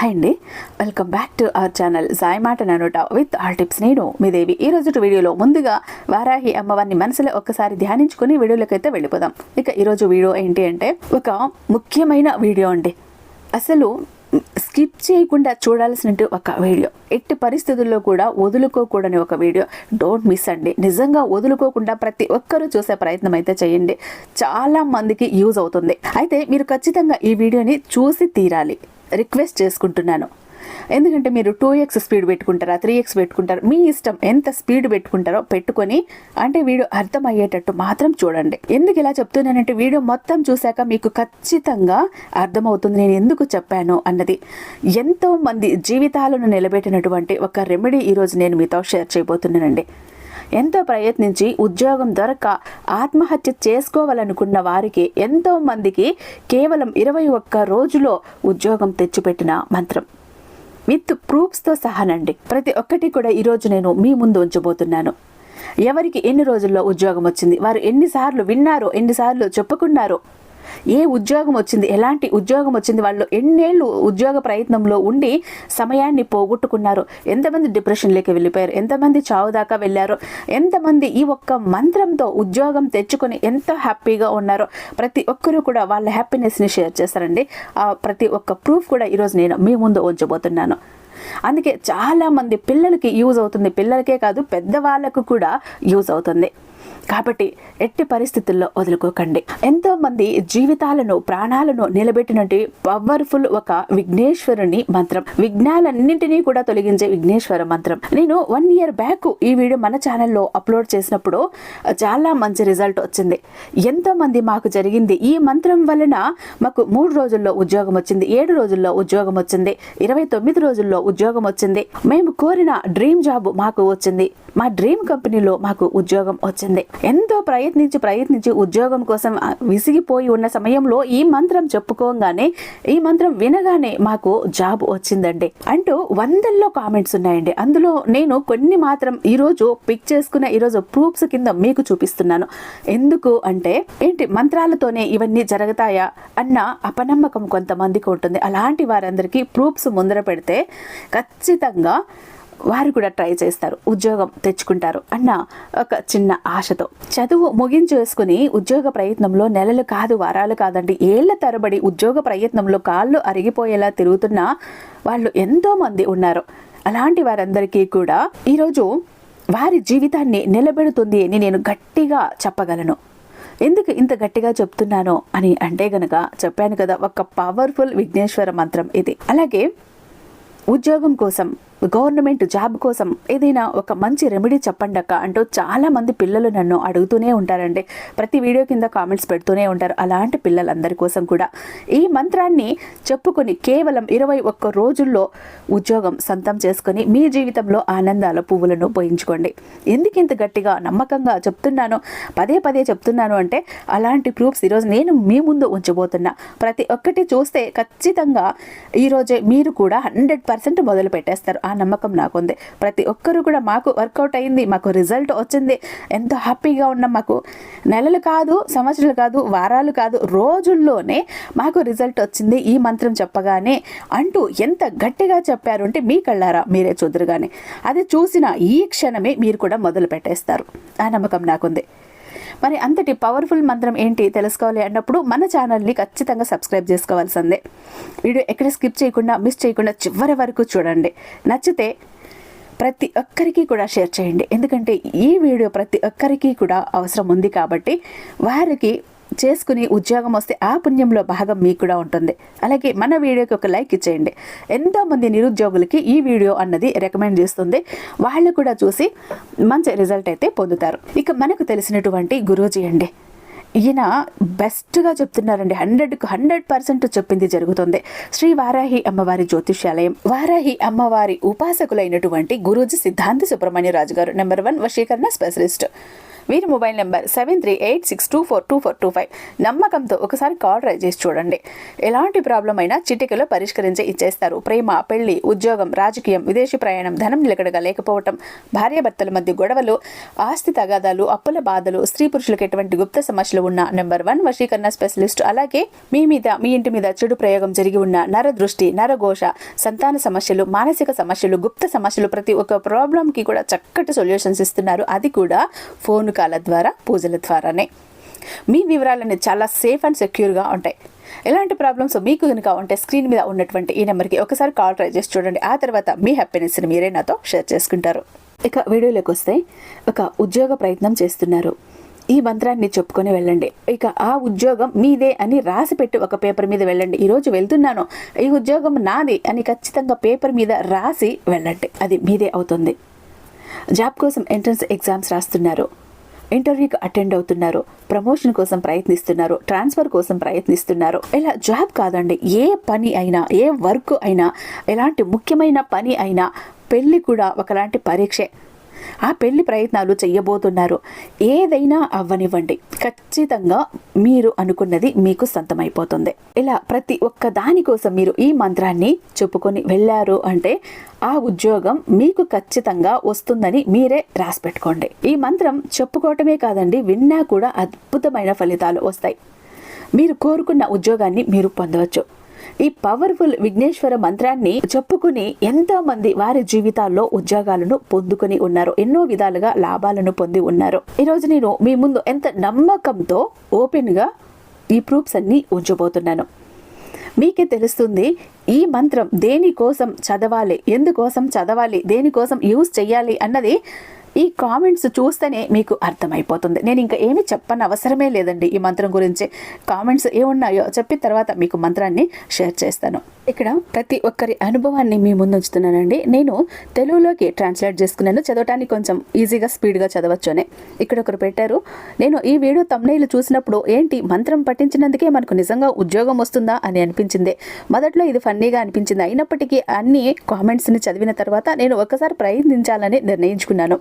Hi అండి. Welcome back to our channel Sai మాట ననుట విత్ ఆల్ టిప్స్ నేను మీ దేవి ఈ రోజు వీడియోలో ముందుగా వారాహి అమ్మవారిని మనసులో ఒక్కసారి ధ్యానించుకుని వీడియోలోకి అయితే వెళ్ళిపోదాం. ఇక ఈరోజు వీడియో ఏంటి అంటే ఒక ముఖ్యమైన వీడియో అండి. అసలు స్కిప్ చేయకుండా చూడాల్సిన ఒక వీడియో. ఎట్టి పరిస్థితుల్లో కూడా వదులుకోకూడని ఒక వీడియో. డోంట్ మిస్ అండి. నిజంగా వదులుకోకుండా ప్రతి ఒక్కరూ చూసే ప్రయత్నం అయితే చేయండి. చాలా మందికి యూజ్ అవుతుంది. అయితే మీరు ఖచ్చితంగా ఈ వీడియోని చూసి తీరాలి. రిక్వెస్ట్ చేసుకుంటున్నాను. ఎందుకంటే మీరు టూ ఎక్స్ స్పీడ్ పెట్టుకుంటారా త్రీ ఎక్స్ పెట్టుకుంటారా మీ ఇష్టం ఎంత స్పీడ్ పెట్టుకుంటారో పెట్టుకొని అంటే వీడియో అర్థమయ్యేటట్టు మాత్రం చూడండి. ఎందుకు ఇలా చెప్తున్నానంటే వీడియో మొత్తం చూశాక మీకు ఖచ్చితంగా అర్థమవుతుంది నేను ఎందుకు చెప్పాను అన్నది. ఎంతో మంది జీవితాలను నిలబెట్టినటువంటి ఒక రెమెడీ ఈరోజు నేను మీతో షేర్ చేయబోతున్నానండి. ఎంతో ప్రయత్నించి ఉద్యోగం దొరక ఆత్మహత్య చేసుకోవాలనుకున్న వారికి ఎంతో మందికి కేవలం ఇరవై ఒక్క రోజులో ఉద్యోగం తెచ్చిపెట్టిన మంత్రం. విత్ ప్రూఫ్స్తో సహానండి ప్రతి ఒక్కటి కూడా ఈరోజు నేను మీ ముందు ఉంచబోతున్నాను. ఎవరికి ఎన్ని రోజుల్లో ఉద్యోగం వచ్చింది? వారు ఎన్నిసార్లు విన్నారో ఎన్నిసార్లు చెప్పుకున్నారో ఏ ఉద్యోగం వచ్చింది ఎలాంటి ఉద్యోగం వచ్చింది వాళ్ళు ఎన్నేళ్ళు ఉద్యోగ ప్రయత్నంలో ఉండి సమయాన్ని పోగొట్టుకున్నారు. ఎంతమంది డిప్రెషన్లోకి వెళ్ళిపోయారు ఎంతమంది చావు దాకా వెళ్ళారు ఎంతమంది ఈ ఒక్క మంత్రంతో ఉద్యోగం తెచ్చుకొని ఎంత హ్యాపీగా ఉన్నారో ప్రతి ఒక్కరూ కూడా వాళ్ళ హ్యాపీనెస్ని షేర్ చేస్తారండి. ఆ ప్రతి ఒక్క ప్రూఫ్ కూడా ఈరోజు నేను మీ ముందు ఉంచబోతున్నాను. అందుకే చాలామంది పిల్లలకి యూజ్ అవుతుంది పిల్లలకే కాదు పెద్దవాళ్ళకు కూడా యూజ్ అవుతుంది. కాబట్టి ఎట్టి పరిస్థితుల్లో వదులుకోకండి. ఎంతో మంది జీవితాలను ప్రాణాలను నిలబెట్టినట్టు పవర్ఫుల్ ఒక విఘ్నేశ్వరుని మంత్రం. విఘ్నాలన్నింటినీ కూడా తొలగించే విఘ్నేశ్వర మంత్రం. నేను వన్ ఇయర్ బ్యాక్ ఈ వీడియో మన ఛానల్లో అప్లోడ్ చేసినప్పుడు చాలా మంచి రిజల్ట్ వచ్చింది. ఎంతో మంది మాకు జరిగింది. ఈ మంత్రం వలన మాకు మూడు రోజుల్లో ఉద్యోగం వచ్చింది ఏడు రోజుల్లో ఉద్యోగం వచ్చింది ఇరవై తొమ్మిది రోజుల్లో ఉద్యోగం వచ్చింది. మేము కోరిన డ్రీమ్ జాబ్ మాకు వచ్చింది. మా డ్రీమ్ కంపెనీలో మాకు ఉద్యోగం వచ్చింది. ఎంతో ప్రయత్నించి ప్రయత్నించి ఉద్యోగం కోసం విసిగిపోయి ఉన్న సమయంలో ఈ మంత్రం చెప్పుకోగానే ఈ మంత్రం వినగానే మాకు జాబ్ వచ్చిందండి. అంటూ వందల్లో కామెంట్స్ ఉన్నాయండి. అందులో నేను కొన్ని మాత్రం ఈరోజు పిక్ చేసుకున్న ఈరోజు ప్రూఫ్స్ కింద మీకు చూపిస్తున్నాను. ఎందుకు అంటే ఏంటి మంత్రాలతోనే ఇవన్నీ జరుగుతాయా అన్న అపనమ్మకం కొంతమందికి ఉంటుంది. అలాంటి వారందరికీ ప్రూఫ్స్ ముందర పెడితే ఖచ్చితంగా వారు కూడా ట్రై చేస్తారు ఉద్యోగం తెచ్చుకుంటారు అన్న ఒక చిన్న ఆశతో. చదువు ముగించేసుకుని ఉద్యోగ ప్రయత్నంలో నెలలు కాదు వారాలు కాదండి ఏళ్ళ తరబడి ఉద్యోగ ప్రయత్నంలో కాళ్ళు అరిగిపోయేలా తిరుగుతున్న వాళ్ళు ఎంతో మంది ఉన్నారు. అలాంటి వారందరికీ కూడా ఈరోజు వారి జీవితాన్ని నిలబెడుతుంది అని నేను గట్టిగా చెప్పగలను. ఎందుకు ఇంత గట్టిగా చెప్తున్నానో అని అంటే గనక చెప్పాను కదా ఒక పవర్ఫుల్ విఘ్నేశ్వర మంత్రం ఇది. అలాగే ఉద్యోగం కోసం గవర్నమెంట్ జాబ్ కోసం ఏదైనా ఒక మంచి రెమెడీ చెప్పండి అక్క. అంటూ చాలా మంది పిల్లలు నన్ను అడుగుతూనే ఉంటారండి. ప్రతి వీడియో కింద కామెంట్స్ పెడుతూనే ఉంటారు. అలాంటి పిల్లలందరి కోసం కూడా. ఈ మంత్రాన్ని చెప్పుకొని కేవలం ఇరవై ఒక్క రోజుల్లో ఉద్యోగం సొంతం చేసుకొని మీ జీవితంలో ఆనందాల పువ్వులను పోయించుకోండి. ఎందుకు ఇంత గట్టిగా నమ్మకంగా చెప్తున్నాను? పదే పదే చెప్తున్నాను అంటే అలాంటి ప్రూఫ్స్ ఈరోజు నేను మీ ముందు ఉంచబోతున్నా. ప్రతి ఒక్కటి చూస్తే ఖచ్చితంగా ఈరోజే మీరు కూడా హండ్రెడ్ పర్సెంట్ మొదలు పెట్టేస్తారు ఆ నమ్మకం నాకుంది ప్రతి ఒక్కరు కూడా మాకు వర్కౌట్ అయింది మాకు రిజల్ట్ వచ్చింది. ఎంతో హ్యాపీగా ఉన్నాం మాకు. నెలలు కాదు సంవత్సరాలు కాదు వారాలు కాదు రోజుల్లోనే మాకు రిజల్ట్ వచ్చింది ఈ మంత్రం చెప్పగానే అంటూ ఎంత గట్టిగా చెప్పారు అంటే మీ కళ్ళారా మీరే చూద్దరు కానీ అది చూసిన ఈ క్షణమే మీరు కూడా మొదలు పెట్టేస్తారు ఆ నమ్మకం నాకుంది. మరి అంతటి పవర్ఫుల్ మంత్రం ఏంటి తెలుసుకోవాలి అన్నప్పుడు మన ఛానల్ని ఖచ్చితంగా సబ్స్క్రైబ్ చేసుకోవాల్సిందే. వీడియో ఎక్కడ స్కిప్ చేయకుండా మిస్ చేయకుండా చివరి వరకు చూడండి. నచ్చితే ప్రతి ఒక్కరికి కూడా షేర్ చేయండి. ఎందుకంటే ఈ వీడియో ప్రతి ఒక్కరికి కూడా అవసరం ఉంది కాబట్టి వారికి చేసుకుని ఉద్యోగం వస్తే ఆ పుణ్యంలో భాగం మీకు కూడా ఉంటుంది. అలాగే మన వీడియోకి ఒక లైక్ ఇచ్చేయండి. ఎంతోమంది నిరుద్యోగులకి ఈ వీడియో అన్నది రికమెండ్ చేస్తుంది. వాళ్ళు కూడా చూసి మంచి రిజల్ట్ అయితే పొందుతారు. ఇక మనకు తెలిసినటువంటి గురూజీ అండి. ఈయన బెస్ట్గా చెప్తున్నారండి. హండ్రెడ్కు హండ్రెడ్ పర్సెంట్ చెప్పింది జరుగుతుంది. శ్రీ వారాహి అమ్మవారి జ్యోతిష్యాలయం. వారాహి అమ్మవారి ఉపాసకులైనటువంటి గురూజీ సిద్ధాంతి సుబ్రహ్మణ్య రాజు గారు నెంబర్ వన్ వశీకరణ స్పెషలిస్ట్ వీరి mobile number seven three eight six two four two four two five. నమ్మకంతో ఒకసారి కాల్ ట్రై చేసి చూడండి. ఎలాంటి ప్రాబ్లం అయినా చిటికలో పరిష్కరించి ఇచ్చేస్తారు. ప్రేమ పెళ్ళి ఉద్యోగం రాజకీయం విదేశీ ప్రయాణం ధనం నిలకడగా లేకపోవటం భార్యాభర్తల మధ్య గొడవలు ఆస్తి తగాదాలు అప్పుల బాధలు స్త్రీ పురుషులకు ఎటువంటి గుప్త సమస్యలు ఉన్న నెంబర్ వన్ వశీకరణ స్పెషలిస్ట్. అలాగే మీ మీద మీ ఇంటి మీద చెడు ప్రయోగం జరిగి ఉన్న నర దృష్టి నరఘోష సంతాన సమస్యలు మానసిక సమస్యలు గుప్త సమస్యలు ప్రతి ఒక్క ప్రాబ్లంకి కూడా చక్కటి సొల్యూషన్స్ ఇస్తున్నారు. అది కూడా ఫోన్ కాల ద్వారా పూజల ద్వారానే. మీ వివరాలన్నీ చాలా సేఫ్ అండ్ సెక్యూర్గా ఉంటాయి. ఎలాంటి ప్రాబ్లమ్స్ మీకు కనుక ఉంటే స్క్రీన్ మీద ఉన్నటువంటి ఈ నెంబర్కి ఒకసారి కాల్ ట్రై చేసి చూడండి. ఆ తర్వాత మీ హ్యాపీనెస్ని మీరే నాతో షేర్ చేసుకుంటారు. ఇక వీడియోలోకి వస్తే ఒక ఉద్యోగ ప్రయత్నం చేస్తున్నారు. ఈ మంత్రాన్ని చెప్పుకొని వెళ్ళండి. ఇక ఆ ఉద్యోగం మీదే అని రాసి పెట్టి ఒక పేపర్ మీద వెళ్ళండి. ఈరోజు వెళ్తున్నాను. ఈ ఉద్యోగం నాది అని ఖచ్చితంగా పేపర్ మీద రాసి వెళ్ళండి. అది మీదే అవుతుంది. జాబ్ కోసం ఎంట్రన్స్ ఎగ్జామ్స్ రాస్తున్నారు. ఇంటర్వ్యూకి అటెండ్ అవుతున్నారు. ప్రమోషన్ కోసం ప్రయత్నిస్తున్నారు. ట్రాన్స్ఫర్ కోసం ప్రయత్నిస్తున్నారు. ఇలా జాబ్ కాదండి. ఏ పని అయినా ఏ వర్క్ అయినా ఎలాంటి ముఖ్యమైన పని అయినా పెళ్ళి కూడా ఒకలాంటి పరీక్షే. ఆ పెళ్ళి ప్రయత్నాలు చెయ్యబోతున్నారు. ఏదైనా అవ్వనివ్వండి. ఖచ్చితంగా మీరు అనుకున్నది మీకు సొంతమైపోతుంది. ఇలా ప్రతి ఒక్క దాని కోసం మీరు ఈ మంత్రాన్ని చెప్పుకొని వెళ్ళారు అంటే ఆ ఉద్యోగం మీకు ఖచ్చితంగా వస్తుందని మీరే రాసి పెట్టుకోండి ఈ మంత్రం చెప్పుకోవటమే కాదండి విన్నా కూడా అద్భుతమైన ఫలితాలు వస్తాయి. మీరు కోరుకున్న ఉద్యోగాన్ని మీరు పొందవచ్చు. ఈ పవర్ఫుల్ విఘ్నేశ్వర మంత్రాన్ని చెప్పుకుని ఎంతో మంది వారి జీవితాల్లో ఉద్యోగాలను పొందుకుని ఉన్నారు. ఎన్నో విధాలుగా లాభాలను పొంది ఉన్నారు. ఈ రోజు నేను మీ ముందు ఎంత నమ్మకంతో ఓపెన్గా ఈ ప్రూఫ్స్ అన్ని ఉంచబోతున్నాను. మీకే తెలుస్తుంది ఈ మంత్రం దేనికోసం చదవాలి ఎందుకోసం చదవాలి దేనికోసం యూజ్ చేయాలి అన్నది ఈ కామెంట్స్ చూస్తేనే మీకు అర్థమైపోతుంది. నేను ఇంకా ఏమి చెప్పని అవసరమే లేదండి ఈ మంత్రం గురించి. కామెంట్స్ ఏమున్నాయో చెప్పిన తర్వాత మీకు మంత్రాన్ని షేర్ చేస్తాను. ఇక్కడ ప్రతి ఒక్కరి అనుభవాన్ని మీ ముందు ఉంచుతున్నానండి. నేను తెలుగులోకి ట్రాన్స్లేట్ చేసుకున్నాను. చదవటానికి కొంచెం ఈజీగా స్పీడ్గా చదవచ్చు అని ఇక్కడ ఒకరు పెట్టారు నేను ఈ వీడియో తమ్నైలు చూసినప్పుడు ఏంటి మంత్రం పఠించినందుకే మనకు నిజంగా ఉద్యోగం వస్తుందా? అని అనిపించింది. మొదట్లో ఇది ఫన్నీగా అనిపించింది. అయినప్పటికీ అన్ని కామెంట్స్ని చదివిన తర్వాత నేను ఒకసారి ప్రయత్నించాలని నిర్ణయించుకున్నాను.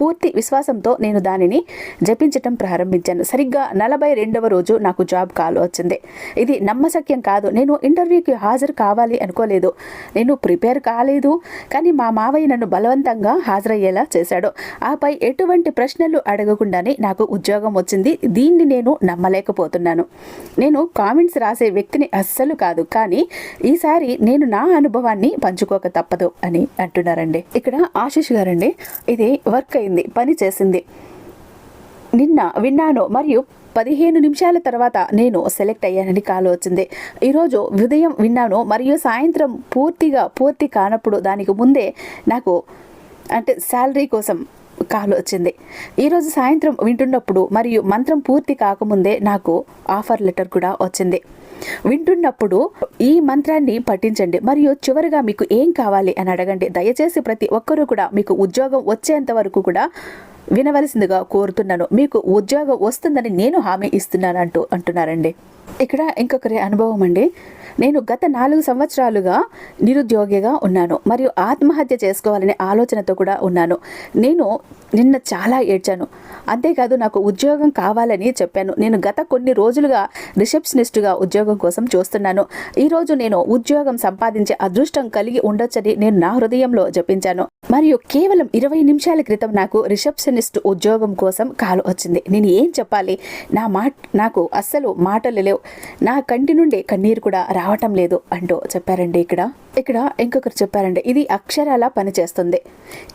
పూర్తి విశ్వాసంతో నేను దానిని జపించటం ప్రారంభించాను. సరిగ్గా నలభై రెండవ రోజు నాకు జాబ్ కాల్ వచ్చింది. ఇది నమ్మశక్యం కాదు. నేను ఇంటర్వ్యూకి హాజరు కావాలి అనుకోలేదు. నేను ప్రిపేర్ కాలేదు. కానీ మా మావయ్య నన్ను బలవంతంగా హాజరయ్యేలా చేశాడు. ఆపై ఎటువంటి ప్రశ్నలు అడగకుండానే నాకు ఉద్యోగం వచ్చింది. దీన్ని నేను నమ్మలేకపోతున్నాను. నేను కామెంట్స్ రాసే వ్యక్తిని అస్సలు కాదు. కానీ ఈసారి నేను నా అనుభవాన్ని పంచుకోక తప్పదు అని అంటున్నారండి. ఇక్కడ ఆశిష్ గారండి. ఇది వర్క్ పూర్తయింది పని చేసింది. నిన్న విన్నాను మరియు పదిహేను నిమిషాల తర్వాత నేను సెలెక్ట్ అయ్యానని కాల్ వచ్చింది ఈరోజు ఉదయం విన్నాను మరియు సాయంత్రం పూర్తిగా పూర్తి కానప్పుడు దానికి ముందే నాకు అంటే శాలరీ కోసం కాల్ వచ్చింది. ఈరోజు సాయంత్రం వింటున్నప్పుడు మరియు మంత్రం పూర్తి కాకముందే నాకు ఆఫర్ లెటర్ కూడా వచ్చింది. వింటున్నప్పుడు ఈ మంత్రాన్ని పఠించండి మరియు చివరిగా మీకు ఏం కావాలి అని అడగండి. దయచేసి ప్రతి ఒక్కరూ కూడా మీకు ఉద్యోగం వచ్చేంత వరకు కూడా వినవలసిందిగా కోరుతున్నాను. మీకు ఉద్యోగం వస్తుందని నేను హామీ ఇస్తున్నాను అంటూ అంటున్నారండి. ఇక్కడ ఇంకొకరి అనుభవం అండి. నేను గత నాలుగు సంవత్సరాలుగా నిరుద్యోగిగా ఉన్నాను మరియు ఆత్మహత్య చేసుకోవాలనే ఆలోచనతో కూడా ఉన్నాను. నేను నిన్న చాలా ఏడ్చాను. అంతేకాదు నాకు ఉద్యోగం కావాలని చెప్పాను. నేను గత కొన్ని రోజులుగా రిసెప్షనిస్టుగా ఉద్యోగం కోసం చూస్తున్నాను. ఈరోజు నేను ఉద్యోగం సంపాదించే అదృష్టం కలిగి ఉండొచ్చని నేను నా హృదయంలో జపించాను. మరియు కేవలం ఇరవై నిమిషాల క్రితం నాకు రిసెప్షనిస్ట్ ఉద్యోగం కోసం కాల్ వచ్చింది. నేను ఏం చెప్పాలి? నా మాట నాకు అస్సలు మాటలు లేవు. నా కంటి నుండి కన్నీరు కూడా రావటం లేదు అంటూ చెప్పారండి ఇక్కడ. ఇక్కడ ఇంకొకరు చెప్పారండి ఇది అక్షరాల పనిచేస్తుంది.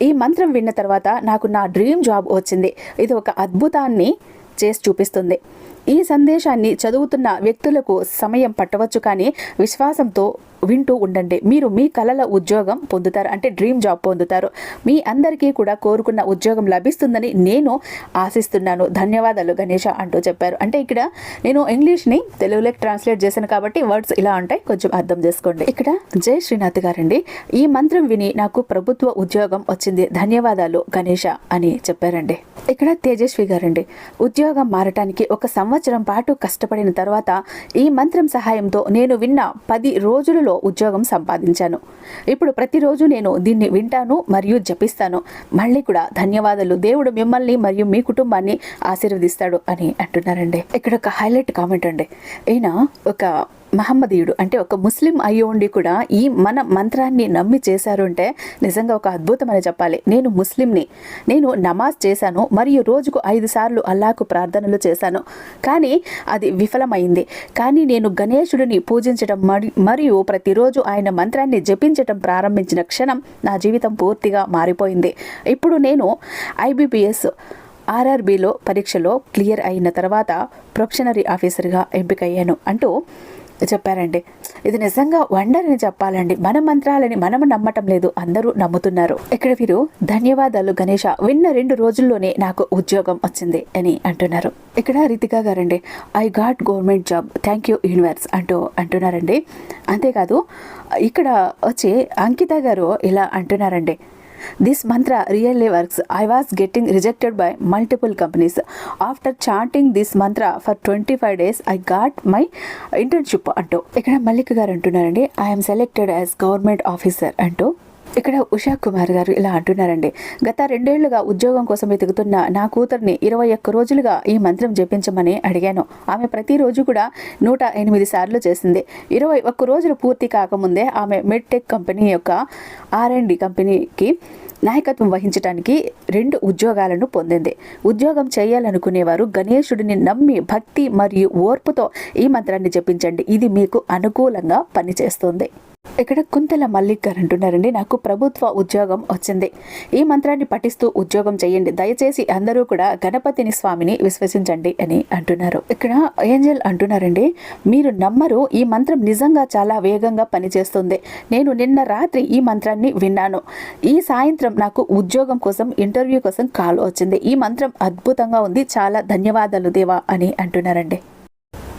ఈ మంత్రం విన్న తర్వాత నాకు నా డ్రీమ్ జాబ్ వచ్చింది. ఇది ఒక అద్భుతాన్ని చేసి చూపిస్తుంది. ఈ సందేశాన్ని చదువుతున్న వ్యక్తులకు సమయం పట్టవచ్చు కానీ విశ్వాసంతో వింటూ ఉండండి. మీరు మీ కలల ఉద్యోగం పొందుతారు. అంటే డ్రీమ్ జాబ్ పొందుతారు. మీ అందరికీ కూడా కోరుకున్న ఉద్యోగం లభిస్తుందని నేను ఆశిస్తున్నాను. ధన్యవాదాలు గణేష అంటూ చెప్పారు. అంటే ఇక్కడ నేను ఇంగ్లీష్ని తెలుగులోకి ట్రాన్స్లేట్ చేశాను కాబట్టి వర్డ్స్ ఇలా ఉంటాయి. కొంచెం అర్థం చేసుకోండి. ఇక్కడ జై శ్రీనాథ్ గారండి. ఈ మంత్రం విని నాకు ప్రభుత్వ ఉద్యోగం వచ్చింది. ధన్యవాదాలు గణేష అని చెప్పారండి. ఇక్కడ తేజస్వి గారండి. ఉద్యోగం మారటానికి ఒక సంవత్సరం పాటు కష్టపడిన తర్వాత ఈ మంత్రం సహాయంతో నేను విన్న పది రోజులు రోజుల్లో ఉద్యోగం సంపాదించాను. ఇప్పుడు ప్రతిరోజు నేను దీన్ని వింటాను మరియు జపిస్తాను. మళ్ళీ కూడా ధన్యవాదాలు. దేవుడు మిమ్మల్ని మరియు మీ కుటుంబాన్ని ఆశీర్వదిస్తాడు అని అంటున్నారండి. ఇక్కడ ఒక హైలైట్ కామెంట్ అండి. ఈయన ఒక మహమ్మదీయుడు అంటే ఒక ముస్లిం అయ్యి ఉండి కూడా ఈ మన మంత్రాన్ని నమ్మి చేశారు అంటే నిజంగా ఒక అద్భుతం అని చెప్పాలి. నేను ముస్లింని. నేను నమాజ్ చేశాను మరియు రోజుకు ఐదు సార్లు అల్లాకు ప్రార్థనలు చేశాను. కానీ అది విఫలమైంది. కానీ నేను గణేశుడిని పూజించడం మరియు ప్రతిరోజు ఆయన మంత్రాన్ని జపించడం ప్రారంభించిన క్షణం నా జీవితం పూర్తిగా మారిపోయింది. ఇప్పుడు నేను ఐబీపీఎస్ ఆర్ఆర్బిలో పరీక్షలో క్లియర్ అయిన తర్వాత ప్రొఫెషనరీ ఆఫీసర్గా ఎంపికయ్యాను. అంటూ చెప్పారండి. ఇది నిజంగా వండర్ అని చెప్పాలండి. మన మంత్రాలని మనము నమ్మటం లేదు. అందరూ నమ్ముతున్నారు. ఇక్కడ వీరు ధన్యవాదాలు గణేష. విన్న రెండు రోజుల్లోనే నాకు ఉద్యోగం వచ్చింది అని అంటున్నారు. ఇక్కడ రితికా గారండి I got government job. Thank you universe అంటూ అంటున్నారండి. అంతేకాదు ఇక్కడ వచ్చి అంకిత గారు ఇలా అంటున్నారండి. This mantra really works I was getting rejected by multiple companies after chanting this mantra for twenty five days I got my internship అంటూ ఇక్కడ మల్లిక్ గారు అంటున్నారండి I'm selected as government officer అంటూ. ఇక్కడ ఉషా కుమార్ గారు ఇలా అంటున్నారండి. గత రెండేళ్ళుగా ఉద్యోగం కోసం వెతుకుతున్న నా కూతుర్ని ఇరవై ఒక్క రోజులుగా ఈ మంత్రం జపించమని అడిగాను. ఆమె ప్రతిరోజు కూడా నూట ఎనిమిది సార్లు చేసింది. ఇరవై ఒక్క రోజులు పూర్తి కాకముందే ఆమె మెడ్టెక్ కంపెనీ యొక్క ఆర్ అండ్ డి కంపెనీకి నాయకత్వం వహించడానికి రెండు ఉద్యోగాలను పొందింది. ఉద్యోగం చేయాలనుకునేవారు గణేశుడిని నమ్మి భక్తి మరియు ఓర్పుతో ఈ మంత్రాన్ని జపించండి. ఇది మీకు అనుకూలంగా పనిచేస్తుంది. ఇక్కడ కుంతల మల్లిక్ గారు అంటున్నారండి నాకు ప్రభుత్వ ఉద్యోగం వచ్చింది. ఈ మంత్రాన్ని పఠిస్తూ ఉద్యోగం చేయండి. దయచేసి అందరూ కూడా గణపతిని స్వామిని విశ్వసించండి అని అంటున్నారు. ఇక్కడ ఏంజల్ అంటున్నారండి మీరు నమ్మరు ఈ మంత్రం నిజంగా చాలా వేగంగా పనిచేస్తుంది. నేను నిన్న రాత్రి ఈ మంత్రాన్ని విన్నాను. ఈ సాయంత్రం నాకు ఉద్యోగం కోసం ఇంటర్వ్యూ కోసం కాల్ వచ్చింది. ఈ మంత్రం అద్భుతంగా ఉంది. చాలా ధన్యవాదాలు దేవా అని అంటున్నారండి.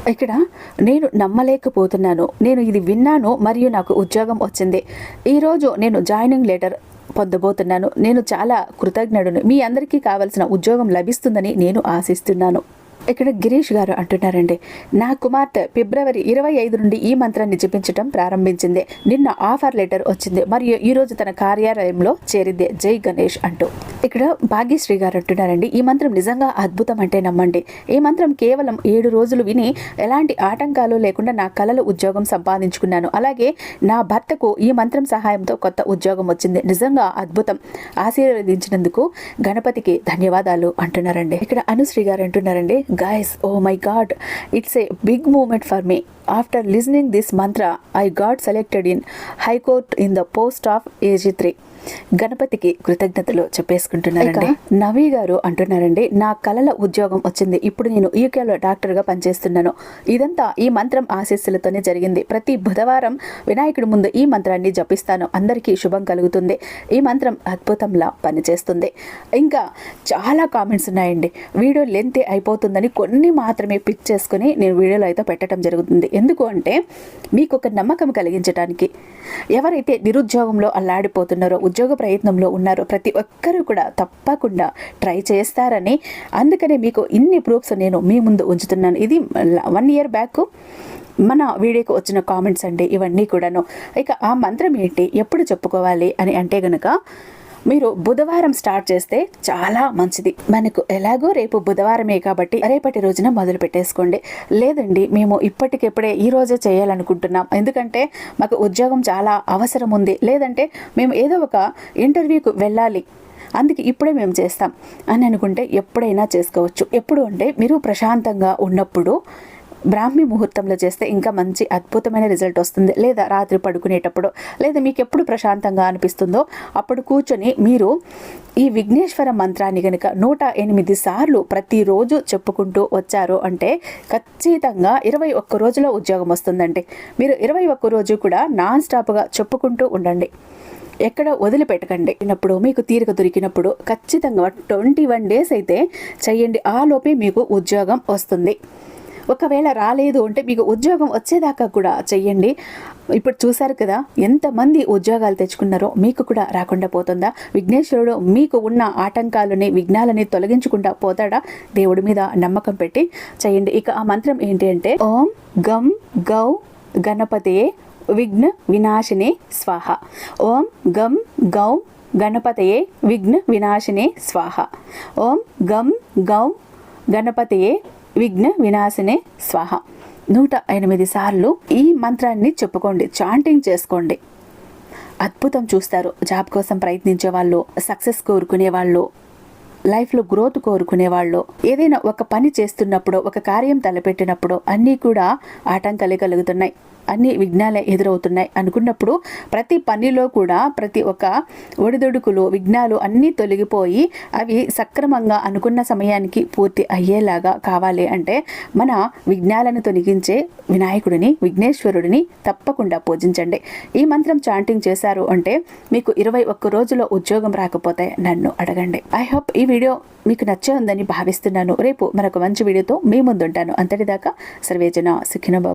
ఇక్కడ నేను నమ్మలేకపోతున్నాను. నేను ఇది విన్నాను మరియు నాకు ఉద్యోగం వచ్చింది. ఈరోజు నేను జాయినింగ్ లెటర్ పొందబోతున్నాను. నేను చాలా కృతజ్ఞుడును. మీ అందరికీ కావలసిన ఉద్యోగం లభిస్తుందని నేను ఆశిస్తున్నాను. ఇక్కడ గిరీష్ గారు అంటున్నారండి నా కుమార్తె ఫిబ్రవరి ఇరవై ఐదు నుండి ఈ మంత్రాన్ని జపించడం ప్రారంభించింది. నిన్న ఆఫర్ లెటర్ వచ్చింది. మరియు ఈరోజు తన కార్యాలయంలో చేరింది. జై గణేష్ అంటూ. ఇక్కడ భాగ్యశ్రీ గారు అంటున్నారండి ఈ మంత్రం నిజంగా అద్భుతం అంటే నమ్మండి. ఈ మంత్రం కేవలం ఏడు రోజులు విని ఎలాంటి ఆటంకాలు లేకుండా నా కళలు ఉద్యోగం సంపాదించుకున్నాను. అలాగే నా భర్తకు ఈ మంత్రం సహాయంతో కొత్త ఉద్యోగం వచ్చింది. నిజంగా అద్భుతం. ఆశీర్వదించినందుకు గణపతికి ధన్యవాదాలు అంటున్నారండి. ఇక్కడ అనుశ్రీ గారు అంటున్నారండి guys oh my god it's a big moment for me after listening this mantra I got selected in high court in the post of AG three గణపతికి కృతజ్ఞతలు చెప్పేసుకుంటున్నారండి నవీ గారు అంటున్నారండి నా కళల ఉద్యోగం వచ్చింది ఇప్పుడు నేను యూకేలో డాక్టర్గా పనిచేస్తున్నాను. ఇదంతా ఈ మంత్రం ఆశీస్సులతోనే జరిగింది. ప్రతి బుధవారం వినాయకుడి ముందు ఈ మంత్రాన్ని జపిస్తాను. అందరికీ శుభం కలుగుతుంది. ఈ మంత్రం అద్భుతంలా పనిచేస్తుంది. ఇంకా చాలా కామెంట్స్ ఉన్నాయండి. వీడియో లెంత్ అయిపోతుందని కొన్ని మాత్రమే పిక్ చేసుకుని నేను వీడియోలో అయితే పెట్టడం జరుగుతుంది. ఎందుకు అంటే మీకు ఒక నమ్మకం కలిగించడానికి ఎవరైతే నిరుద్యోగంలో అల్లాడిపోతున్నారో ఉద్యోగ ప్రయత్నంలో ఉన్నారో ప్రతి ఒక్కరూ కూడా తప్పకుండా ట్రై చేస్తారని అందుకనే మీకు ఇన్ని ప్రూఫ్స్ నేను మీ ముందు ఉంచుతున్నాను. ఇది వన్ ఇయర్ బ్యాక్ మన వీడియోకి వచ్చిన కామెంట్స్ అండి ఇవన్నీ కూడాను. ఇక ఆ మంత్రం ఏంటి ఎప్పుడు చెప్పుకోవాలి అని అంటే గనక మీరు బుధవారం స్టార్ట్ చేస్తే చాలా మంచిది. మనకు ఎలాగో రేపు బుధవారమే కాబట్టి రేపటి రోజున మొదలు పెట్టేసుకోండి. లేదండి మేము ఇప్పటికిప్పుడే ఈ రోజే చేయాలనుకుంటున్నాం. ఎందుకంటే మాకు ఉద్యోగం చాలా అవసరం ఉంది. లేదంటే మేము ఏదో ఒక ఇంటర్వ్యూకు వెళ్ళాలి. అందుకే ఇప్పుడే మేము చేస్తాం. అని అనుకుంటే ఎప్పుడైనా చేసుకోవచ్చు. ఎప్పుడు అంటే మీరు ప్రశాంతంగా ఉన్నప్పుడు బ్రాహ్మీ ముహూర్తంలో చేస్తే ఇంకా మంచి అద్భుతమైన రిజల్ట్ వస్తుంది. లేదా రాత్రి పడుకునేటప్పుడు లేదా మీకు ఎప్పుడు ప్రశాంతంగా అనిపిస్తుందో అప్పుడు కూర్చొని మీరు ఈ విఘ్నేశ్వర మంత్రాన్ని కనుక నూట ఎనిమిది సార్లు ప్రతిరోజు చెప్పుకుంటూ వచ్చారు అంటే ఖచ్చితంగా ఇరవై ఒక్క రోజులో ఉద్యోగం వస్తుందండి. మీరు ఇరవై ఒక్క రోజు కూడా నాన్ స్టాప్గా చెప్పుకుంటూ ఉండండి. ఎక్కడ వదిలిపెట్టకండి. అయినప్పుడు మీకు తీరిక దొరికినప్పుడు ఖచ్చితంగా ట్వంటీ వన్ డేస్ అయితే చెయ్యండి. ఆ లోపే మీకు ఉద్యోగం వస్తుంది. ఒకవేళ రాలేదు అంటే మీకు ఉద్యోగం వచ్చేదాకా కూడా చెయ్యండి. ఇప్పుడు చూశారు కదా ఎంతమంది ఉద్యోగాలు తెచ్చుకున్నారో మీకు కూడా రాకుండా పోతుందా? విఘ్నేశ్వరుడు మీకు ఉన్న ఆటంకాలని విఘ్నాలని తొలగించుకుంటా పోతాడా? దేవుడి మీద నమ్మకం పెట్టి చేయండి ఇక ఆ మంత్రం ఏంటి అంటే ఓం గం గౌ గణపతే విఘ్న వినాశినే స్వాహ. ఓం గం గౌ గణపతయే విఘ్న వినాశినే స్వాహ. ఓం గం గౌ గణపతయే విఘ్న వినాశనే స్వాహ. నూట ఎనిమిది సార్లు ఈ మంత్రాన్ని చెప్పుకోండి చాంటింగ్ చేసుకోండి. అద్భుతం చూస్తారు. జాబ్ కోసం ప్రయత్నించే వాళ్ళు సక్సెస్ కోరుకునే వాళ్ళు లైఫ్లో గ్రోత్ కోరుకునే వాళ్ళు. ఏదైనా ఒక పని చేస్తున్నప్పుడు ఒక కార్యం తలపెట్టినప్పుడు అన్నీ కూడా ఆటంకాలే కలుగుతున్నాయి. అన్ని విఘ్నాలే ఎదురవుతున్నాయి అనుకున్నప్పుడు ప్రతి పనిలో కూడా ప్రతి ఒక్క ఒడిదొడుకులు విఘ్నాలు అన్నీ తొలగిపోయి అవి సక్రమంగా అనుకున్న సమయానికి పూర్తి అయ్యేలాగా కావాలి అంటే మన విఘ్నాలను తొలగించే వినాయకుడిని విఘ్నేశ్వరుడిని తప్పకుండా పూజించండి. ఈ మంత్రం చాంటింగ్ చేశారు అంటే మీకు ఇరవై ఒక్క రోజులో ఉద్యోగం రాకపోతే నన్ను అడగండి. ఐ హోప్ ఈ వీడియో మీకు నచ్చే ఉందని భావిస్తున్నాను. రేపు మరొక మంచి వీడియోతో మీ ముందుంటాను. అంతటిదాకా సర్వేజన సుఖినబాబు